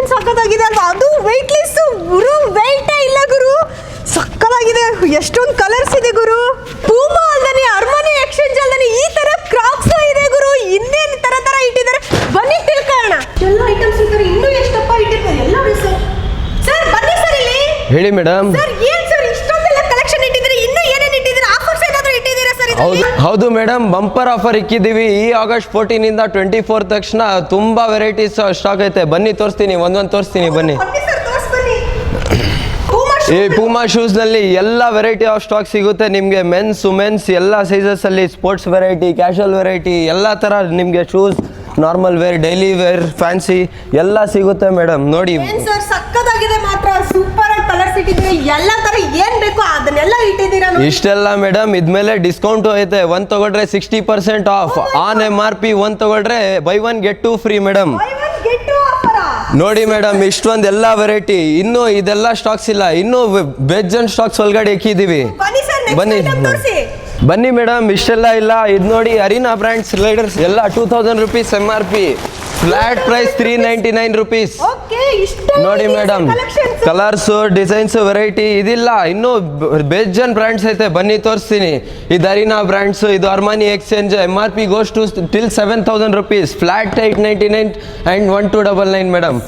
ಏನ್ ಸಖತ್ತಾಗಿದೆ ಅಲ್ವಾ? ಅದು ವೆಯ್ಟ್ಲೆಸ್ ಗುರು ವೆಯ್ಟೇ ಇಲ್ಲ ಗುರು. ಸಕ್ಕತ್ತಾಗಿದೆ ಎಷ್ಟೊಂದು ಕಲರ್ಸ್ ಇದೆ ಗುರು. ಪೂಮಾ ಅಲ್ದಾನೆ ಅರ್ಮನಿ ಎಕ್ಸ್ಚೇಂಜ್ ಅಲ್ದಾನೆ ಈ ತರ ಕ್ರಾಕ್ಸ್ ಇದೆ ಗುರು. ಇನ್ನೇನು ತರ ತರ ಇಟ್ಟಿದ್ದಾರೆ? ಬನ್ನಿ ತಿಳ್ಕೊಳ್ಳೋಣ. ಎಲ್ಲ ಐಟಮ್ಸ್ ಇದ್ದಾರೆ. ಇನ್ನೂ ಎಷ್ಟಪ್ಪ ಇಟ್ಟಿರ್ತಾರೆ? ಎಲ್ಲ ಸರ್ ಬನ್ನಿ ಸರ್ ಇಲ್ಲಿ. ಹೇಳಿ ಮೇಡಮ್ ಸರ್ ಏನು ಹೌದು ಹೌದು ಮೇಡಮ್ ಬಂಪರ್ ಆಫರ್ ಇಕ್ಕಿದ್ದೀವಿ. ಈ ಆಗಸ್ಟ್ ಫೋರ್ಟೀನ್ ಇಂದ ಟ್ವೆಂಟಿ ಫೋರ್ ತಕ್ಷಣ ತುಂಬಾ ವೆರೈಟೀಸ್ ಸ್ಟಾಕ್ ಐತೆ. ಬನ್ನಿ ತೋರಿಸ್ತೀನಿ ಒಂದೊಂದು ತೋರಿಸ್ತೀನಿ ಬನ್ನಿ. ಈ ಪೂಮಾ ಶೂಸ್ನಲ್ಲಿ ಎಲ್ಲ ವೆರೈಟಿ ಆಫ್ ಸ್ಟಾಕ್ ಸಿಗುತ್ತೆ. ನಿಮಗೆ ಮೆನ್ಸ್ ವುಮೆನ್ಸ್ ಎಲ್ಲ ಸೈಜಸ್ ಅಲ್ಲಿ ಸ್ಪೋರ್ಟ್ಸ್ ವೆರೈಟಿ ಕ್ಯಾಶುವಲ್ ವೆರೈಟಿ ಎಲ್ಲ ತರ ನಿಮಗೆ shoes normal wear daily wear fancy ಎಲ್ಲ ಸಿಗುತ್ತೆ ಮೇಡಮ್ ನೋಡಿ. ಸರ್ ಸಕ್ಕದಾಗಿದೆ ಮಾತ್ರ. ಸೂಪರ್ ಆಗಿ ಕಲರ್ಸ್ ಇಟ್ಟಿದ್ದೀರಿ ಎಲ್ಲ ಅದನ್ನೆಲ್ಲ ಇಟ್ಟಿದ್ದೀರಾ ನೋಡಿ. ಇಷ್ಟೆಲ್ಲ ಮೇಡಮ್ ಇದ್ಮೇಲೆ ಡಿಸ್ಕೌಂಟ್ ಐತೆ. ಒಂದ್ ತಗೊಂಡ್ರೆ sixty percent off on M R P ಒಂದ್ ತಗೊಂಡ್ರೆ buy one get two free madam Buy one, get two offer ಆ? ನೋಡಿ ಮೇಡಮ್ ಇಷ್ಟೊಂದು ಎಲ್ಲ ವೆರೈಟಿ ಇನ್ನು ಇದೆಲ್ಲ ಸ್ಟಾಕ್ಸ್ ಇಲ್ಲ. ಇನ್ನು ವೆಜ್ ಅಂಡ್ ಸ್ಟಾಕ್ಸ್ ಒಳಗಡೆ ಇಕ್ಕಿದೀವಿ. ಬನ್ನಿ ಸರ್ ಬನ್ನಿ. ಐಟಮ್ ತೋರಿಸಿ. ಬನ್ನಿ ಮೇಡಮ್ ಇಷ್ಟೆಲ್ಲ ಇಲ್ಲ. ಇದು ನೋಡಿ ಅರಿನಾ ಬ್ರ್ಯಾಂಡ್ ಸ್ಲೈಡರ್ಸ್ ಎಲ್ಲ two thousand rupees M R P flat price three ninety nine rupees ನೋಡಿ ಮೇಡಮ್ ಕಲರ್ಸ್ ಡಿಸೈನ್ಸ್ ವೆರೈಟಿ ಇದಿಲ್ಲ. ಇನ್ನು ಬೇಜನ್ ಬ್ರ್ಯಾಂಡ್ಸ್ ಐತೆ ಬನ್ನಿ ತೋರಿಸ್ತೀನಿ. ಇದು ಅರಿನಾ ಬ್ರ್ಯಾಂಡ್ಸ್ ಇದು Armani Exchange M R P goes to till seven thousand rupees flat eight ninety nine and one two double nine madam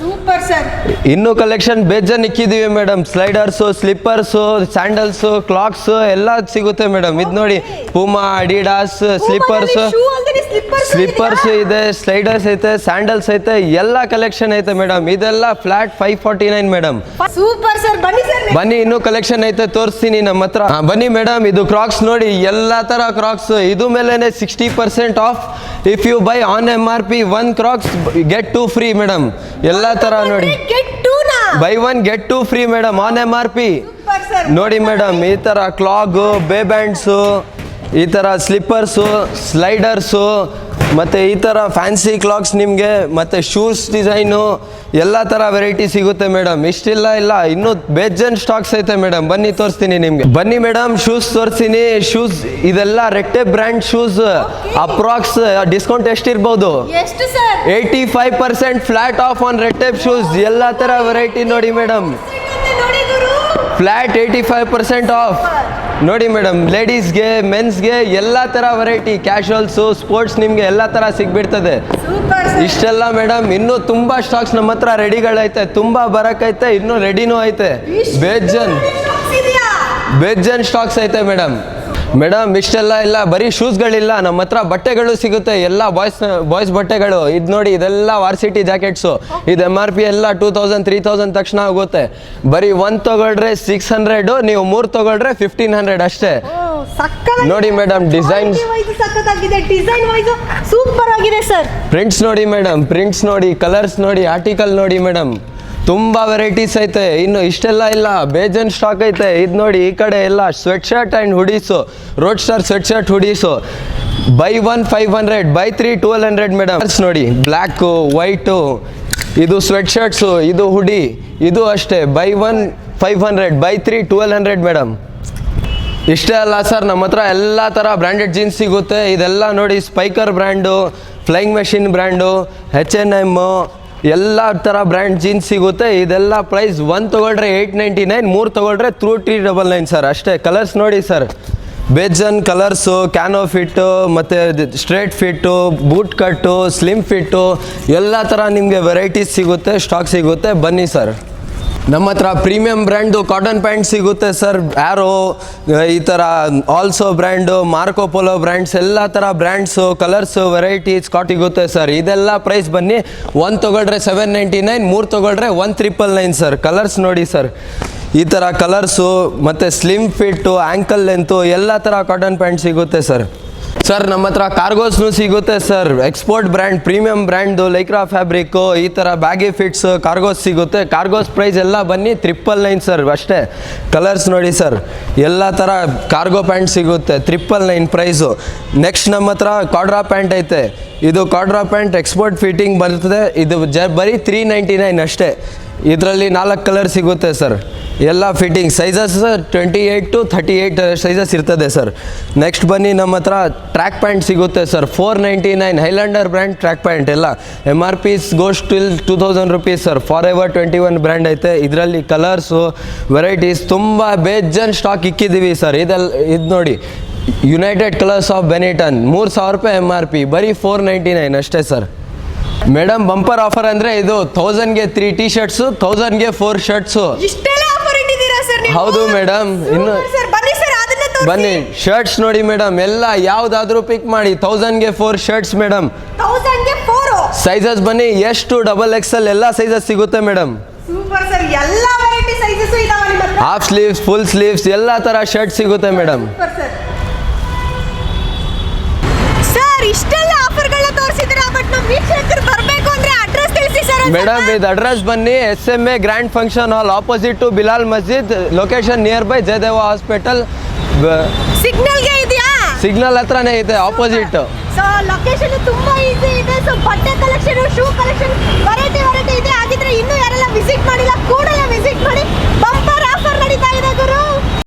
ಇನ್ನು collection ಬೇಜನ್ ಇಕ್ಕಿದೀವಿ madam sliders slippers sandals clogs ಎಲ್ಲ ಸಿಗುತ್ತೆ ಮೇಡಮ್ ಇದು ನೋಡಿ ಪೂಮಾ ಅಡಿಡಾಸ್ ಸ್ಲಿಪ್ಪರ್ಸ್ ಸ್ಲಿಪ್ಪರ್ಸ್ ಇದೆ sliders ಐತೆ sandals ಐತೆ ಎಲ್ಲ ಕಲೆಕ್ಷನ್ ಐತೆ ಮೇಡಮ್ ಇದೆಲ್ಲ flat five forty nine madam super sir ಬನ್ನಿ ಸರ್ ಬನ್ನಿ ಇನ್ನೂ ಕಲೆಕ್ಷನ್ ಐತೆ ತೋರಿಸ್ತೀನಿ ನಮ್ಮ ಹತ್ರ. ಹಾ, ಬನ್ನಿ ಮೇಡಮ್ ಇದು ಕ್ರಾಕ್ಸ್ ನೋಡಿ ಎಲ್ಲ ತರ ಕ್ರಾಕ್ಸ್ ಇದು ಮೇಲೆನೆ sixty percent off if you buy on M R P one Crocs get two free madam ಎಲ್ಲ ತರ ನೋಡಿ. ಗೆಟ್ ಟೂ ನಾ? Buy one get two free madam on M R P super sir ನೋಡಿ madam ಈ ತರ ಕ್ಲಾಗು ಬೇ bands ಈ ಥರ ಸ್ಲಿಪ್ಪರ್ಸು ಸ್ಲೈಡರ್ಸು ಮತ್ತು ಈ ಥರ ಫ್ಯಾನ್ಸಿ ಕ್ಲಾಕ್ಸ್ ನಿಮಗೆ ಮತ್ತು ಶೂಸ್ ಡಿಸೈನು ಎಲ್ಲ ಥರ ವೆರೈಟಿ ಸಿಗುತ್ತೆ ಮೇಡಮ್ ಇಷ್ಟಿಲ್ಲ ಇಲ್ಲ ಇನ್ನೂ ಬೇಜನ್ ಸ್ಟಾಕ್ಸ್ ಐತೆ ಮೇಡಮ್ ಬನ್ನಿ ತೋರಿಸ್ತೀನಿ ನಿಮಗೆ. ಬನ್ನಿ ಮೇಡಮ್ ಶೂಸ್ ತೋರಿಸ್ತೀನಿ. ಶೂಸ್ ಇದೆಲ್ಲ ರೆಟ್ಟೆ brand shoes approx discount ಎಷ್ಟಿರ್ಬೋದು eighty five percent flat off on red shoes ಎಲ್ಲ ಥರ ವೆರೈಟಿ ನೋಡಿ madam flat eighty five percent off ನೋಡಿ ಮೇಡಮ್ ಲೇಡೀಸ್ಗೆ ಮೆನ್ಸ್ಗೆ ಎಲ್ಲ ಥರ ವೆರೈಟಿ ಕ್ಯಾಶುವಲ್ಸು ಸ್ಪೋರ್ಟ್ಸ್ ನಿಮಗೆ ಎಲ್ಲ ಥರ ಸಿಗ್ಬಿಡ್ತದೆ. ಇಷ್ಟೆಲ್ಲ ಮೇಡಮ್ ಇನ್ನೂ ತುಂಬ ಸ್ಟಾಕ್ಸ್ ನಮ್ಮ ಹತ್ರ ರೆಡಿಗಳೈತೆ ತುಂಬ ಬರಕೈತೆ ಇನ್ನೂ ರೆಡಿನೂ ಐತೆ. ಬೇಜನ್ ಬೇಜನ್ ಸ್ಟಾಕ್ಸ್ ಐತೆ ಮೇಡಮ್. ಮೇಡಮ್ ಇಷ್ಟೆಲ್ಲ ಇಲ್ಲ ಬರೀ ಶೂಸ್ಗಳಿಲ್ಲ ನಮ್ಮ ಹತ್ರ ಬಟ್ಟೆಗಳು ಸಿಗುತ್ತೆ ಎಲ್ಲ ಬಾಯ್ಸ್ ಬಾಯ್ಸ್ ಬಟ್ಟೆಗಳು. ಇದು ನೋಡಿ ಇದೆಲ್ಲ ವಾರ್ಸಿಟಿ ಜಾಕೆಟ್ಸು ಇದು ಎಂ ಆರ್ ಪಿ ಎಲ್ಲ ಟೂ ತೌಸಂಡ್ ತ್ರೀ ತೌಸಂಡ್ ತಕ್ಷಣ ಆಗುತ್ತೆ. ಬರೀ ಒನ್ ತಗೊಳ್ರೆ ಸಿಕ್ಸ್ ಹಂಡ್ರೆಡು ನೀವು ಮೂರು ತಗೊಳ್ರೆ ಫಿಫ್ಟೀನ್ ಹಂಡ್ರೆಡ್ ಅಷ್ಟೇ. ನೋಡಿ madam designs design wise super ಆಗಿದೆ ಸರ್ ಪ್ರಿಂಟ್ಸ್ ನೋಡಿ ಮೇಡಮ್ ಪ್ರಿಂಟ್ಸ್ ನೋಡಿ ಕಲರ್ಸ್ ನೋಡಿ ಆರ್ಟಿಕಲ್ ನೋಡಿ ಮೇಡಮ್ ತುಂಬ ವೆರೈಟೀಸ್ ಐತೆ. ಇನ್ನು ಇಷ್ಟೆಲ್ಲ ಇಲ್ಲ. ಬೇಜನ್ ಸ್ಟಾಕ್ ಐತೆ. ಇದು ನೋಡಿ ಈ ಕಡೆ ಎಲ್ಲ sweatshirt and hoodies Roadster sweatshirt hoodies buy one five hundred buy three twelve hundred madam ನೋಡಿ. ಬ್ಲ್ಯಾಕು ವೈಟು ಇದು ಸ್ವೆಟ್ ಶರ್ಟ್ಸು ಇದು ಹುಡಿ ಇದು ಅಷ್ಟೇ. Buy one five hundred buy three twelve hundred madam ಇಷ್ಟೇ ಅಲ್ಲ ಸರ್. ನಮ್ಮ ಹತ್ರ ಎಲ್ಲ ಥರ ಬ್ರ್ಯಾಂಡೆಡ್ ಜೀನ್ಸ್ ಸಿಗುತ್ತೆ. ಇದೆಲ್ಲ ನೋಡಿ Spykar brand Flying Machine brand H N M ಎಲ್ಲ ಥರ ಬ್ರ್ಯಾಂಡ್ ಜೀನ್ಸ್ ಸಿಗುತ್ತೆ. ಇದೆಲ್ಲ ಪ್ರೈಸ್ ಒನ್ ತೊಗೊಳ್ರೆ ಏಯ್ಟ್ ನೈಂಟಿ ನೈನ್ ಮೂರು ತೊಗೊಳ್ರೆ through three double nine sir ಅಷ್ಟೇ ಕಲರ್ಸ್ ನೋಡಿ ಸರ್ ಬೇಜನ್ ಕಲರ್ಸು ಕ್ಯಾನೋ ಫಿಟ್ಟು ಮತ್ತು straight fit boot cut slim fit ಎಲ್ಲ ಥರ ನಿಮಗೆ ವೆರೈಟೀಸ್ ಸಿಗುತ್ತೆ ಸ್ಟಾಕ್ ಸಿಗುತ್ತೆ. ಬನ್ನಿ ಸರ್ ನಮ್ಮ ಹತ್ರ ಪ್ರೀಮಿಯಂ ಬ್ರ್ಯಾಂಡು ಕಾಟನ್ ಪ್ಯಾಂಟ್ ಸಿಗುತ್ತೆ ಸರ್ ಆ್ಯರೋ ಈ ಥರ also brand Marco Polo brands ಎಲ್ಲ ಥರ ಬ್ರ್ಯಾಂಡ್ಸು ಕಲರ್ಸು ವೆರೈಟೀಸ್ ಕಾಟ್ ಸಿಗುತ್ತೆ ಸರ್ ಇದೆಲ್ಲ ಪ್ರೈಸ್ ಬನ್ನಿ. ಒನ್ ತೊಗೊಳ್ರೆ ಸೆವೆನ್ ನೈಂಟಿ ನೈನ್ ಮೂರು ತೊಗೊಳ್ರೆ one triple nine sir colours ನೋಡಿ ಸರ್ ಈ ಥರ ಕಲರ್ಸು ಮತ್ತು ಸ್ಲಿಮ್ ಫಿಟ್ಟು ಆ್ಯಂಕಲ್ ಲೆಂತು ಎಲ್ಲ ಥರ ಕಾಟನ್ ಪ್ಯಾಂಟ್ ಸಿಗುತ್ತೆ ಸರ್ ಸರ್ ನಮ್ಮ ಹತ್ರ ಕಾರ್ಗೋಸ್ನು ಸಿಗುತ್ತೆ sir export brand premium brand Lycra fabric ಈ ಥರ ಬ್ಯಾಗಿ ಫಿಟ್ಸ್ ಕಾರ್ಗೋಸ್ ಸಿಗುತ್ತೆ. ಕಾರ್ಗೋಸ್ ಪ್ರೈಸ್ ಎಲ್ಲ ಬನ್ನಿ ತ್ರಿಪ್ಪಲ್ ನೈನ್ ಸರ್ ಅಷ್ಟೇ. ಕಲರ್ಸ್ ನೋಡಿ ಸರ್ ಎಲ್ಲ ಥರ ಕಾರ್ಗೋ ಪ್ಯಾಂಟ್ ಸಿಗುತ್ತೆ ತ್ರಿಪ್ಪಲ್ ನೈನ್ ಪ್ರೈಸು ನೆಕ್ಸ್ಟ್ ನಮ್ಮ ಹತ್ರ ಕಾಡ್ರಾ ಪ್ಯಾಂಟ್ ಐತೆ. ಇದು ಕಾಡ್ರಾ ಪ್ಯಾಂಟ್ ಎಕ್ಸ್ಪೋರ್ಟ್ ಫಿಟ್ಟಿಂಗ್ ಬರ್ತದೆ. ಇದು ಜ ಬರೀ ತ್ರೀ ನೈಂಟಿ ನೈನ್ ಅಷ್ಟೇ. ಇದರಲ್ಲಿ ನಾಲ್ಕು ಕಲರ್ ಸಿಗುತ್ತೆ ಸರ್ ಎಲ್ಲ fitting sizes twenty eight to thirty eight sizes ಇರ್ತದೆ ಸರ್ ನೆಕ್ಸ್ಟ್ ಬನ್ನಿ, ನಮ್ಮ ಹತ್ರ ಟ್ರ್ಯಾಕ್ ಪ್ಯಾಂಟ್ ಸಿಗುತ್ತೆ sir four ninety nine Highlander brand track pant ಎಲ್ಲ. M R Ps goes till two thousand rupees sir forever twenty one brand ಐತೆ. ಇದರಲ್ಲಿ colours varieties ತುಂಬ ಬೇಜನ್ stock ಇಕ್ಕಿದ್ದೀವಿ sir ಇದೆಲ್ಲ ಇದು ನೋಡಿ ಯುನೈಟೆಡ್ ಕಲರ್ಸ್ ಆಫ್ ಬೆನಿಟನ್ ಮೂರು ಸಾವಿರ ರೂಪಾಯಿ ಎಂ ಆರ್ ಪಿ ಬರೀ ಫೋರ್ ನೈಂಟಿ ನೈನ್ ಅಷ್ಟೇ ಸರ್ ಮೇಡಮ್ ಬಂಪರ್ ಆಫರ್ ಅಂದರೆ ಇದು ತೌಸಂಡ್ಗೆ ತ್ರೀ ಟಿ ಶರ್ಟ್ಸು ತೌಸಂಡ್ಗೆ ಫೋರ್ ಶರ್ಟ್ಸು ಹೌದು ಮೇಡಮ್ ಇನ್ನು ಸರ್ ಬನ್ನಿ ಸರ್ ಅದನ್ನ ತೋರಿಸಿ. ಬನ್ನಿ ಶರ್ಟ್ಸ್ ನೋಡಿ ಮೇಡಮ್ ಎಲ್ಲ ಯಾವ್ದಾದ್ರೂ ಪಿಕ್ ಮಾಡಿ ತೌಸಂಡ್ಗೆ ಫೋರ್ ಶರ್ಟ್ಸ್ ಮೇಡಮ್ ಸೈಜಸ್ ಬನ್ನಿ ಎಷ್ಟು ಡಬಲ್ ಎಕ್ಸೆಲ್ ಎಲ್ಲ ಸೈಜಸ್ ಸಿಗುತ್ತೆ ಮೇಡಮ್ ಸೂಪರ್ ಸರ್ ಎಲ್ಲ ವೆರೈಟಿ ಸೈಜಸ್ ಇದಾವೆ ನಿಮ್ಮ ಹತ್ರ. ಹಾಫ್ ಸ್ಲೀವ್ಸ್ ಫುಲ್ ಸ್ಲೀವ್ಸ್ ಎಲ್ಲ ತರ ಶರ್ಟ್ ಸಿಗುತ್ತೆ ಮೇಡಮ್ ಸೂಪರ್ ಸರ್. ಸರ್ ಇಷ್ಟೆಲ್ಲ ಆಫರ್ಗಳನ್ನ ತೋರಿಸಿದ್ದೀರಾ ಬಟ್ ನಮ್ಮ ಮೇಡಮ್ ಇದು ಅಡ್ರೆಸ್. ಬನ್ನಿ S M A grand function hall opposite to Bilal Masjid location near by Jayadeva hospital ಸಿಗ್ನಲ್ಗೆ ಇದೆಯಾ? ಸಿಗ್ನಲ್ ಹತ್ರನೇ ಇದೆ ಆಪೋಸಿಟ್ ಸೊ ಲೊಕೇಶನ್ ತುಂಬಾ ಈಸಿ ಇದೆ. ಸೊ ಬಟ್ಟೆ collection shoe collection variety variety ಇದೆ. ಹಾಗಿದ್ರೆ ಇನ್ನೂ ಯಾರೆಲ್ಲ ವಿಸಿಟ್ ಮಾಡಿಲ್ಲ ಕೂಡಲೇ ವಿಸಿಟ್ ಮಾಡಿ.